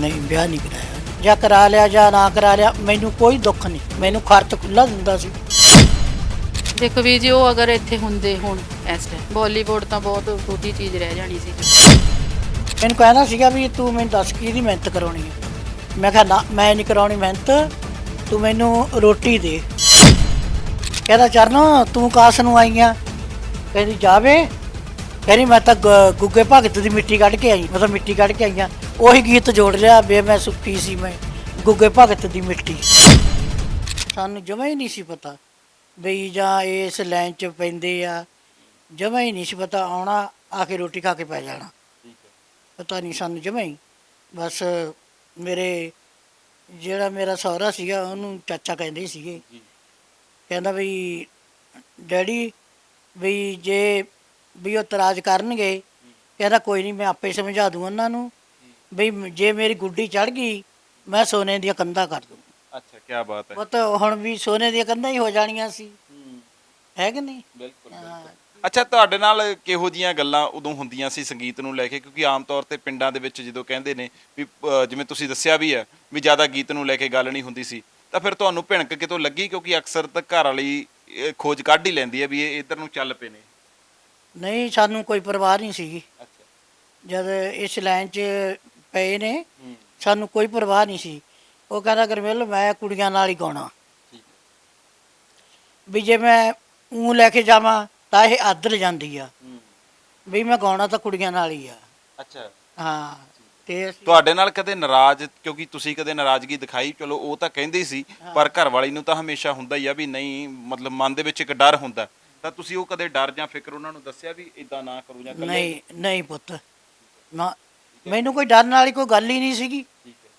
ਨਹੀਂ ਵਿਆਹ ਨਹੀਂ ਕਰਾਇਆ। ਜਾਂ ਕਰਾ ਲਿਆ ਜਾਂ ਨਾ ਕਰਾ ਲਿਆ ਮੈਨੂੰ ਕੋਈ ਦੁੱਖ ਨਹੀਂ। ਮੈਨੂੰ ਖਰਚ ਖੁੱਲਾ ਦਿੰਦਾ ਸੀ। ਦੇਖੋ ਵੀਰ ਜੀ ਉਹ ਅਗਰ ਇੱਥੇ ਹੁੰਦੇ ਹੁਣ ਇਸ ਟਾਈਮ ਬਾਲੀਵੁੱਡ ਤਾਂ ਬਹੁਤ ਛੋਟੀ ਚੀਜ਼ ਰਹਿ ਜਾਣੀ ਸੀ। ਮੈਨੂੰ ਕਹਿੰਦਾ ਸੀਗਾ ਵੀ ਤੂੰ ਮੈਨੂੰ ਦੱਸ ਕਿਹਦੀ ਮਿਹਨਤ ਕਰਾਉਣੀ ਹੈ ਮੈਂ ਕਿਹਾ ਨਾ ਮੈਂ ਨਹੀਂ ਕਰਾਉਣੀ ਮਿਹਨਤ ਤੂੰ ਮੈਨੂੰ ਰੋਟੀ ਦੇ। ਕਹਿੰਦਾ ਚਰਨ ਤੂੰ ਕਾਸ ਨੂੰ ਆਈ ਆ। ਕਹਿੰਦੀ ਜਾਵੇ। ਕਹਿੰਦੀ ਮੈਂ ਤਾਂ ਗ- ਗੁੱਗੇ ਭਗਤ ਦੀ ਮਿੱਟੀ ਕੱਢ ਕੇ ਆਈ ਮੈਂ ਤਾਂ ਮਿੱਟੀ ਕੱਢ ਕੇ ਆਈ ਆ ਉਹੀ ਗੀਤ ਜੋੜ ਲਿਆ ਬੇ ਮੈਂ ਸੁੱਕੀ ਸੀ ਮੈਂ ਗੁੱਗੇ ਭਗਤ ਦੀ ਮਿੱਟੀ। ਸਾਨੂੰ ਜਮਾ ਹੀ ਨਹੀਂ ਸੀ ਪਤਾ ਬਈ ਜਾਂ ਇਸ ਲਾਈਨ 'ਚ ਪੈਂਦੇ ਆ ਜਮਾ ਹੀ ਨਹੀਂ ਸੀ ਪਤਾ ਆਉਣਾ ਆ ਕੇ ਰੋਟੀ ਖਾ ਕੇ ਪੈ ਜਾਣਾ। ਪਤਾ ਨਹੀਂ ਸਾਨੂੰ ਜਮਾ ਹੀ ਬਸ ਮੇਰੇ ਜਿਹੜਾ ਮੇਰਾ ਸਹੁਰਾ ਸੀਗਾ ਉਹਨੂੰ ਚਾਚਾ ਕਹਿੰਦੇ ਸੀਗੇ। ਕਹਿੰਦਾ ਵੀ ਡੈਡੀ ਵੀ ਜੇ ਵੀ ਉਹ ਇਤਰਾਜ਼ ਕਰਨਗੇ ਕਹਿੰਦਾ ਕੋਈ ਨਹੀਂ ਮੈਂ ਆਪੇ ਸਮਝਾ ਦੂੰ ਉਹਨਾਂ ਨੂੰ ਵੀ ਜੇ ਮੇਰੀ ਗੁੱਡੀ ਚੜ ਗਈ ਮੈਂ ਸੋਨੇ ਦੀਆਂ ਕੰਧਾਂ ਕਰ ਦੂੰ। ਅੱਛਾ ਕੀ ਬਾਤ ਹੈ। ਉਹ ਤਾਂ ਹੁਣ ਵੀ ਸੋਨੇ ਦੀਆਂ ਕੰਧਾਂ ਹੀ ਹੋ ਜਾਣੀਆਂ ਸੀ। ਹੈ। ਕਿ ਨਹੀਂ? ਬਿਲਕੁਲ। ਅੱਛਾ ਤੁਹਾਡੇ ਨਾਲ ਕਿਹੋ ਜੀਆਂ ਗੱਲਾਂ ਉਦੋਂ ਹੁੰਦੀਆਂ ਸੀ ਸੰਗੀਤ ਨੂੰ ਲੈ ਕੇ? ਕਿਉਂਕਿ ਆਮ ਤੌਰ ਤੇ ਪਿੰਡਾਂ ਦੇ ਵਿੱਚ ਜਦੋਂ ਕਹਿੰਦੇ ਨੇ ਵੀ ਜਿਵੇਂ ਤੁਸੀਂ ਦੱਸਿਆ ਵੀ ਹੈ ਵੀ ਜ਼ਿਆਦਾ ਗੀਤ ਨੂੰ ਲੈ ਕੇ ਗੱਲ ਨਹੀਂ ਹੁੰਦੀ ਸੀ ਤਾਂ ਫਿਰ ਤੁਹਾਨੂੰ ਭਿਣਕ ਕਿਤੋਂ ਲੱਗੀ? ਕਿਉਂਕਿ ਅਕਸਰ ਤਾਂ ਘਰ ਵਾਲੀ ਖੋਜ ਕੱਢ ਹੀ ਲੈਂਦੀ ਹੈ ਵੀ ਇਹ ਇੱਧਰ ਨੂੰ ਚੱਲ ਪਏ ਨੇ। ਨਹੀਂ ਸਾਨੂੰ ਕੋਈ ਪਰਵਾਹ ਨਹੀਂ ਸੀਗੀ। ਅੱਛਾ। ਜਦ ਇਸ ਲਾਈਨ 'ਚ ਪਏ ਨੇ ਸਾਨੂੰ ਕੋਈ ਪਰਵਾਹ ਨਹੀਂ ਸੀ। ਉਹ ਕਹਿੰਦਾ ਗਰਮੇਲ ਮੈਂ ਕੁੜੀਆਂ ਨਾਲ ਹੀ ਗਾਉਣਾ। ਠੀਕ ਵੀ ਜੇ ਮੈਂ ਉਹ ਲੈ ਕੇ ਜਾਵਾਂ ਤਾਂ ਇਹ ਆਦਰ ਜਾਂਦੀ ਆ। ਹੂੰ। ਵੀ ਮੈਂ ਗਾਉਣਾ ਤਾਂ ਕੁੜੀਆਂ ਨਾਲ ਹੀ ਆ। ਅੱਛਾ। ਹਾਂ ਤੇ ਅਸੀਂ- ਤੁਹਾਡੇ ਨਾਲ ਕਦੇ ਨਾਰਾਜ਼ ਕਿਉਂਕਿ ਤੁਸੀਂ ਕਦੇ ਨਾਰਾਜ਼ਗੀ ਦਿਖਾਈ ਚਲੋ ਉਹ ਤਾਂ ਕਹਿੰਦੇ ਸੀ ਪਰ ਘਰ ਵਾਲੀ ਨੂੰ ਤਾਂ ਹਮੇਸ਼ਾ ਹੁੰਦਾ ਹੀ ਆ ਵੀ ਨਹੀਂ ਮਤਲਬ ਮਨ ਦੇ ਵਿੱਚ ਇੱਕ ਡਰ ਹੁੰਦਾ। ਤਾਂ ਤੁਸੀਂ ਉਹ ਕਦੇ ਡਰ ਜਾਂ ਫਿਕਰ ਉਹਨਾਂ ਨੂੰ ਦੱਸਿਆ ਵੀ ਇਦਾਂ ਨਾ ਕਰੋ ਜਾਂ ਨਹੀਂ ਨਹੀਂ ਪੁੱਤ। ਨਾ ਮੈਨੂੰ ਕੋਈ ਡਰਨ ਵਾਲੀ ਕੋਈ ਗੱਲ ਹੀ ਨਹੀਂ ਸੀਗੀ। ਠੀਕ ਹੈ।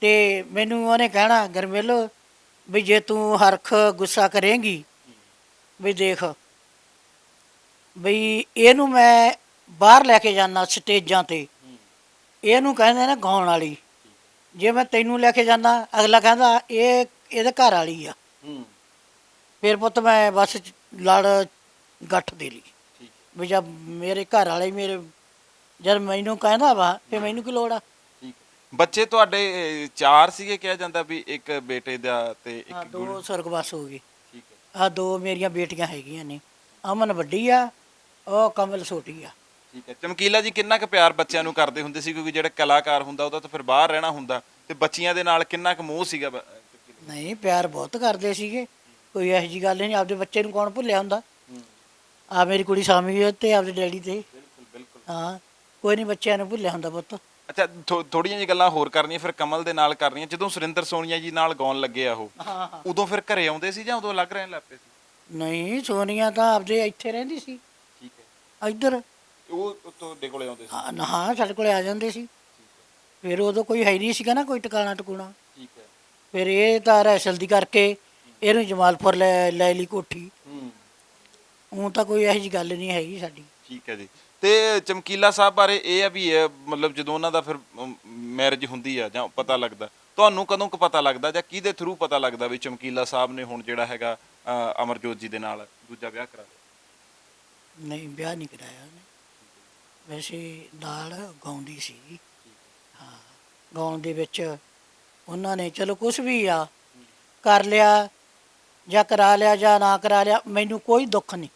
ਤੇ ਮੈਨੂੰ ਉਹਨੇ ਕਹਿਣਾ ਗਰਮੇਲੋ ਵੀ ਜੇ ਤੂੰ ਹਰਖ ਗੁੱਸਾ ਕਰੇਂਗੀ ਵੀ ਦੇਖ ਵੀ ਇਹਨੂੰ ਮੈਂ ਬਾਹਰ ਲੈ ਕੇ ਜਾਣਾ ਸਟੇਜਾਂ ਤੇ। ਇਹਨੂੰ ਕਹਿੰਦੇ ਨੇ ਗਾਉਣ ਵਾਲੀ। ਜੇ ਮੈਂ ਤੈਨੂੰ ਲੈ ਕੇ ਜਾਣਾ ਅਗਲਾ ਕਹਿੰਦਾ ਇਹ ਇਹਦੇ ਘਰ ਵਾਲੀ ਆ। ਹੂੰ। ਫਿਰ ਪੁੱਤ ਮੈਂ ਬਸ ਲੜ ਗੱਠ ਦੇ ਲਈ। ਵੀ ਜਦ ਮੇਰੇ ਘਰ ਵਾਲੇ ਮੇਰੇ ਜਦ ਮੈਨੂੰ ਕਹਿੰਦਾ ਵਾ ਤੇ ਮੈਨੂੰ ਕੀ ਲੋੜ ਆ? ਬੱਚੇ ਤੁਹਾਡੇ ਅਹ, ਚਾਰ ਸੀਗੇ ਕਿਹਾ ਜਾਂਦਾ ਵੀ ਇੱਕ ਬੇਟੇ ਦਾ ਤੇ ਹਾਂ ਇੱਕ ਦੋ ਸੁਰਗਵਾਸ ਹੋ ਗਏ। ਠੀਕ ਹੈ। ਆ ਦੋ ਮੇਰੀਆਂ ਬੇਟੀਆਂ ਹੈਗੀਆਂ ਨੇ। ਅਮਨ ਵੱਡੀ ਆ ਉਹ ਕਮਲ ਛੋਟੀ ਆ। ਠੀਕ ਹੈ। ਚਮਕੀਲਾ ਜੀ ਕਿੰਨਾ ਕੁ ਪਿਆਰ ਬੱਚਿਆਂ ਨੂੰ ਕਰਦੇ ਹੁੰਦੇ ਸੀ? ਕਿਉਂਕਿ ਜਿਹੜਾ ਕਲਾਕਾਰ ਹੁੰਦਾ ਉਹਦਾ ਤਾਂ ਫਿਰ ਬਾਹਰ ਰਹਿਣਾ ਹੁੰਦਾ। ਤੇ ਬੱਚੀਆਂ ਦੇ ਨਾਲ ਕਿੰਨਾ ਕੁ ਮੋਹ ਸੀਗਾ ਬ-? ਨਹੀਂ ਪਿਆਰ ਬਹੁਤ ਕਰਦੇ ਸੀਗੇ। ਕੋਈ ਇਹੋ ਜੀ ਗੱਲ ਨਹੀਂ ਆਪਦੇ ਬੱਚੇ ਨੂੰ ਕੌਣ ਭੁੱਲਿਆ ਹੁੰਦਾ? ਹੂੰ ਆ ਮੇਰੀ ਕੁੜੀ ਸਾਮੀ ਵੀ ਤੇ ਆਪਦੇ ਡੈਡੀ ਤੇ। ਹਾਂ ਕੋਈ ਨਹੀਂ ਬੱਚਿਆਂ ਨੂੰ ਭੁੱਲਿਆ ਹੁੰਦਾ ਪੁੱਤ। ਅੱਛਾ ਥੋੜੀਆਂ ਜਿਹੀ ਗੱਲਾਂ ਹੋਰ ਕਰਨੀਆਂ ਫਿਰ ਕਮਲ ਦੇ ਨਾਲ ਕਰਨੀਆਂ। ਜਦੋਂ ਸੁਰਿੰਦਰ ਸੋਨੀਆ ਜੀ ਨਾਲ ਗਾਉਣ ਲੱਗੇ ਆ ਉਹ ਹਾਂ ਹਾਂ। ਉਦੋਂ ਫਿਰ ਘਰੇ ਆਉਂਦੇ ਸੀ ਜਾਂ ਉਦੋਂ ਲੱਗ ਰਹਿਣ ਲੱਗ ਪਏ ਸੀ? ਨਹੀਂ ਸੋਨੀਆ ਤਾਂ ਆਪਦੇ ਇੱਥੇ ਰਹਿੰਦੀ ਸੀ। ਠੀਕ ਹੈ। ਇੱਧਰ। ਉਹ ਤੁਹਾਡੇ ਕੋਲੇ ਆਉਂਦੇ ਸੀ। ਹਾਂ ਹਾਂ ਸਾਡੇ ਕੋਲੇ ਆ ਜਾਂਦੇ ਸੀ। ਫਿਰ ਉਦੋਂ ਕੋਈ ਹੈ ਨਹੀਂ ਸੀਗਾ ਨਾ ਕੋਈ ਟਿਕਾਣਾ ਟਕੂਣਾ ਠੀਕ ਹੈ। ਫਿਰ ਇਹ ਤਾਂ ਰੈਸਲ ਦੀ ਕਰਕੇ ਇਹਨੂੰ ਜਮਾਲਪੁਰ ਲੈ ਲੈ ਲਈ ਕੋਠੀ। ਹੂੰ। ਉਹ ਤਾਂ ਕੋਈ ਇਹੋ ਜੀ ਗੱਲ ਨਹੀਂ ਹੈਗੀ ਸਾਡੀ। ਠੀਕ ਹੈ ਜੀ। ਤੇ ਚਮਕੀਲਾ ਸਾਹਿਬ ਬਾਰੇ ਇਹ ਆ ਵੀ ਇਹ ਮਤਲਬ ਜਦੋਂ ਉਹਨਾਂ ਦਾ ਫਿਰ ਮੈਰਿਜ ਹੁੰਦੀ ਆ ਜਾਂ ਪਤਾ ਲੱਗਦਾ ਤੁਹਾਨੂੰ ਕਦੋਂ ਕੁ ਪਤਾ ਲੱਗਦਾ ਜਾਂ ਕਿਹਦੇ ਥਰੂ ਪਤਾ ਲੱਗਦਾ ਵੀ ਚਮਕੀਲਾ ਸਾਹਿਬ ਨੇ ਹੁਣ ਜਿਹੜਾ ਹੈਗਾ ਅ, ਅਮਰਜੋਤ ਜੀ ਦੇ ਨਾਲ ਦੂਜਾ ਵਿਆਹ ਕਰਾ ਲਿਆ? ਨਹੀਂ ਵਿਆਹ ਨਹੀਂ ਕਰਾਇਆ ਉਹਨੇ। ਵੈਸੇ ਨਾਲ ਗਾਉਂਦੀ ਸੀ। ਹਾਂ। ਗਾਉਣ ਦੇ ਵਿੱਚ ਉਹਨਾਂ ਨੇ ਚਲੋ ਕੁਝ ਵੀ ਆ ਕਰ ਲਿਆ। ਜਾਂ ਕਰਾ ਲਿਆ ਜਾਂ ਨਾ ਕਰਾ ਲਿਆ ਮੈਨੂੰ ਕੋਈ ਦੁੱਖ ਨਹੀਂ।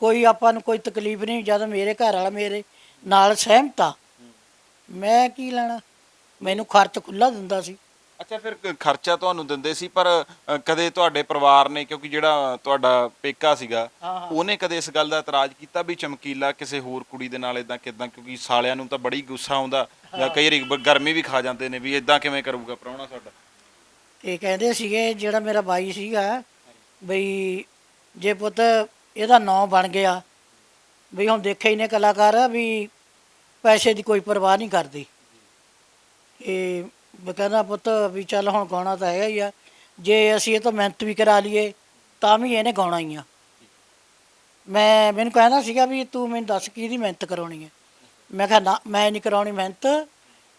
ਕੋਈ ਆਪਾਂ ਨੂੰ ਕੋਈ ਤਕਲੀਫ ਨਹੀਂ ਜਦ ਮੇਰੇ ਘਰ ਵਾਲਾ ਮੇਰੇ ਨਾਲ ਸਹਿਮਤ ਆ ਮੈਂ ਕੀ ਲੈਣਾ? ਮੈਨੂੰ ਖਰਚ ਖੁੱਲਾ ਦਿੰਦਾ ਸੀ। ਅੱਛਾ ਫਿਰ ਕ- ਖਰਚਾ ਤੁਹਾਨੂੰ ਦਿੰਦੇ ਸੀ ਪਰ ਅ, ਕਦੇ ਤੁਹਾਡੇ ਪਰਿਵਾਰ ਨੇ ਕਿਉਂਕਿ ਜਿਹੜਾ ਤੁਹਾਡਾ ਪੇਕਾ ਸੀਗਾ ਹਾਂ, ਹਾਂ। ਉਹਨੇ ਕਦੇ ਇਸ ਗੱਲ ਦਾ ਇਤਰਾਜ਼ ਕੀਤਾ ਵੀ ਚਮਕੀਲਾ ਕਿਸੇ ਹੋਰ ਕੁੜੀ ਦੇ ਨਾਲ ਇਦਾਂ ਕਿਦਾਂ ਕਿਉਂਕਿ ਸਾਲਿਆਂ ਨੂੰ ਤਾਂ ਬੜੀ ਗੁੱਸਾ ਆਉਂਦਾ ਜਾਂ ਕਈ ਵਾਰੀ ਬ- ਗਰਮੀ ਵੀ ਖਾ ਜਾਂਦੇ ਨੇ ਵੀ ਇਦਾਂ ਕਿਵੇਂ ਕਰੂਗਾ ਪ੍ਰਾਹੁਣਾ ਸਾਡਾ। ਤੇ ਕਹਿੰਦੇ ਸੀਗੇ, ਜਿਹੜਾ ਮੇਰਾ ਬਾਈ ਸੀਗਾ, ਬਈ ਜੇ ਪੁੱਤ ਇਹਦਾ ਨਾਂ ਬਣ ਗਿਆ ਵੀ ਹੁਣ ਦੇਖਿਆ ਹੀ ਨੇ ਕਲਾਕਾਰ ਵੀ ਪੈਸੇ ਦੀ ਕੋਈ ਪਰਵਾਹ ਨਹੀਂ ਕਰਦੀ। ਇਹ ਕਹਿੰਦਾ ਪੁੱਤ ਵੀ ਚੱਲ ਹੁਣ ਗਾਉਣਾ ਤਾਂ ਹੈਗਾ ਹੀ ਆ, ਜੇ ਅਸੀਂ ਇਹ ਤੋਂ ਮਿਹਨਤ ਵੀ ਕਰਾ ਲਈਏ, ਤਾਂ ਵੀ ਇਹਨੇ ਗਾਉਣਾ ਹੀ ਆ। ਮੈਂ, ਮੈਨੂੰ ਕਹਿੰਦਾ ਸੀਗਾ ਵੀ ਤੂੰ ਮੈਨੂੰ ਦੱਸ ਕਿਹਦੀ ਮਿਹਨਤ ਕਰਾਉਣੀ ਹੈ। ਮੈਂ ਕਿਹਾ, ਨਾ, ਮੈਂ ਨਹੀਂ ਕਰਾਉਣੀ ਮਿਹਨਤ,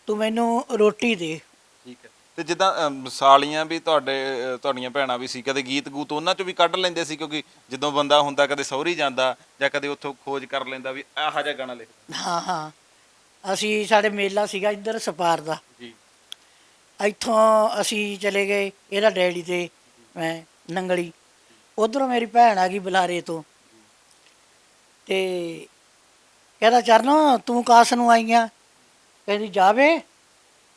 ਤੂੰ ਮੈਨੂੰ ਰੋਟੀ ਦੇ। ਠੀਕ ਹੈ। ਤੇ ਜਿੱਦਾਂ ਅਮ, ਸਾਲੀਆਂ ਵੀ ਤੁਹਾਡੇ ਅ, ਤੁਹਾਡੀਆਂ ਭੈਣਾਂ ਵੀ ਸੀ ਕਦੇ ਗੀਤ ਗੂਤ ਉਹਨਾਂ ਚੋਂ ਵੀ ਕੱਢ ਲੈਂਦੇ ਸੀ ਕਿਉਂਕਿ ਜਦੋਂ ਬੰਦਾ ਹੁੰਦਾ ਕਦੇ ਸਹੁਰੀ ਜਾਂਦਾ ਜਾਂ ਕਦੇ ਉੱਥੋਂ ਖੋਜ ਕਰ ਲੈਂਦਾ ਵੀ ਆਹ ਜਿਹਾ ਗਾਣਾ ਲਿਖ ਹਾਂ ਹਾਂ। ਅਸੀਂ ਸਾਡੇ ਮੇਲਾ ਸੀਗਾ ਇੱਧਰ ਸਪਾਰ ਦਾ। ਜੀ। ਇੱਥੋਂ ਅਸੀਂ ਚਲੇ ਗਏ ਇਹਦਾ ਡੈਡੀ ਤੇ ਮੈਂ ਨੰਗਲੀ। ਉਧਰੋਂ ਮੇਰੀ ਭੈਣ ਆ ਗਈ ਬੁਲਾਰੇ ਤੋਂ। ਤੇ ਕਹਿੰਦਾ ਚਰਨ ਤੂੰ ਕਾਸ ਨੂੰ ਆਈ ਆ ਕਹਿੰਦੀ ਜਾਵੇ।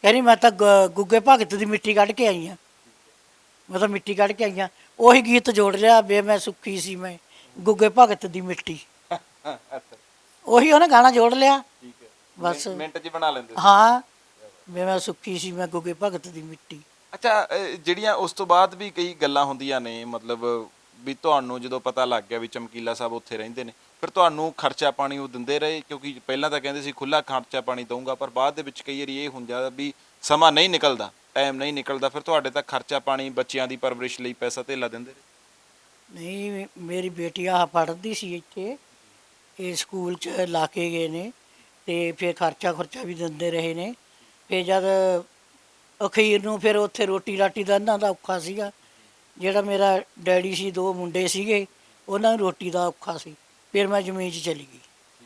ਕਹਿੰਦੀ ਮੈਂ ਤਾਂ ਗ- ਗੁੱਗੇ ਭਗਤ ਦੀ ਮਿੱਟੀ ਕੱਢ ਕੇ ਆਈ ਆ ਮੈਂ ਤਾਂ ਮਿੱਟੀ ਕੱਢ ਕੇ ਆਈ ਆ ਉਹੀ ਗੀਤ ਜੋੜ ਲਿਆ ਵੇ ਮੈਂ ਸੁੱਖੀ ਸੀ ਮੈਂ ਗੁੱਗੇ ਭਗਤ ਦੀ ਮਿੱਟੀ। ਅੱਛਾ ਉਹੀ ਉਹਨੇ ਗਾਣਾ ਜੋੜ ਲਿਆ। ਠੀਕ ਹੈ। ਬਸ। ਮਿੰਟ- ਮਿੰਟ 'ਚ ਬਣਾ ਲੈਂਦੇ ਸੀ। ਹਾਂ। ਵੇ ਮੈਂ ਸੁੱਖੀ ਸੀ ਮੈਂ ਗੁੱਗੇ ਭਗਤ ਦੀ ਮਿੱਟੀ। ਅੱਛਾ ਜਿਹੜੀਆਂ ਉਸ ਤੋਂ ਬਾਅਦ ਵੀ ਕਈ ਗੱਲਾਂ ਹੁੰਦੀਆਂ ਨੇ ਮਤਲਬ ਵੀ ਤੁਹਾਨੂੰ ਜਦੋਂ ਪਤਾ ਲੱਗ ਗਿਆ ਵੀ ਚਮਕੀਲਾ ਸਾਹਿਬ ਉੱਥੇ ਰਹਿੰਦੇ ਨੇ, ਫਿਰ ਤੁਹਾਨੂੰ ਖਰਚਾ ਪਾਣੀ ਉਹ ਦਿੰਦੇ ਰਹੇ, ਕਿਉਂਕਿ ਪਹਿਲਾਂ ਤਾਂ ਕਹਿੰਦੇ ਸੀ ਖੁੱਲਾ ਖਰਚਾ ਪਾਣੀ ਦਊਂਗਾ, ਪਰ ਬਾਅਦ ਦੇ ਵਿੱਚ ਕਈ ਵਾਰੀ ਇਹ ਹੁੰਦਾ ਵੀ ਸਮਾਂ ਨਹੀਂ ਨਿਕਲਦਾ ਟਾਈਮ ਨਹੀਂ ਨਿਕਲਦਾ, ਫਿਰ ਤੁਹਾਡੇ ਤਾਂ ਖਰਚਾ ਪਾਣੀ ਬੱਚਿਆਂ ਦੀ ਪਰਵਰਿਸ਼ ਲਈ ਪੈਸਾ ਧੇਲਾ ਦਿੰਦੇ ਰਹੇ। ਨਹੀਂ, ਮੇਰੀ ਬੇਟੀ ਆਹ ਪੜ੍ਹਦੀ ਸੀ ਇੱਥੇ, ਇਹ ਸਕੂਲ ਚ ਲਾ ਕੇ ਗਏ ਨੇ, ਤੇ ਫਿਰ ਖਰਚਾ ਖਰਚਾ ਵੀ ਦਿੰਦੇ ਰਹੇ ਨੇ, ਫਿਰ ਜਦ ਅਖੀਰ ਨੂੰ ਫਿਰ ਉੱਥੇ ਰੋਟੀ ਰਾਟੀ ਦਾ ਇਹਨਾਂ ਦਾ ਔਖਾ ਸੀਗਾ ਜਿਹੜਾ ਮੇਰਾ ਡੈਡੀ ਸੀ, ਦੋ ਮੁੰਡੇ ਸੀਗੇ, ਉਹਨਾਂ ਨੂੰ ਰੋਟੀ ਦਾ ਔਖਾ ਸੀ। ਫਿਰ ਮੈਂ ਜ਼ਮੀਨ 'ਚ ਚਲੀ ਗਈ।